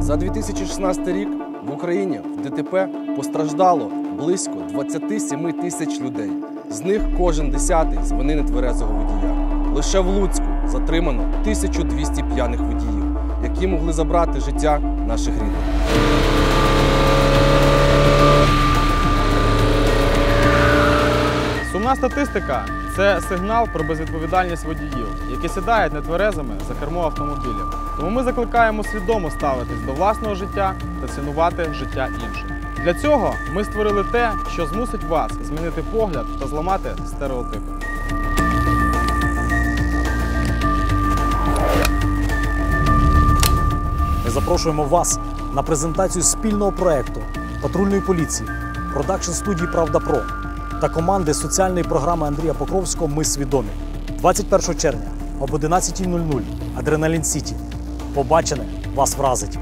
За 2016 рік в Україні в ДТП постраждало близько 27 тисяч людей. З них кожен десятий з вини нетверезого водія. Лише в Луцьку затримано 1200 п'яних водіїв, які могли забрати життя наших рідних. Сумна статистика це сигнал про безвідповідальність водіїв, які сідають нетверезими за кермо автомобілів. Тому ми закликаємо свідомо ставитись до власного життя та цінувати життя інших. Для цього ми створили те, що змусить вас змінити погляд та зламати стереотипи. Ми запрошуємо вас на презентацію спільного проекту патрульної поліції, продакшн студії Правда Про та команди соціальної програми Андрія Покровського Ми свідомі 21 червня об 11.00 Адреналін Сіті. Побачене вас вразить.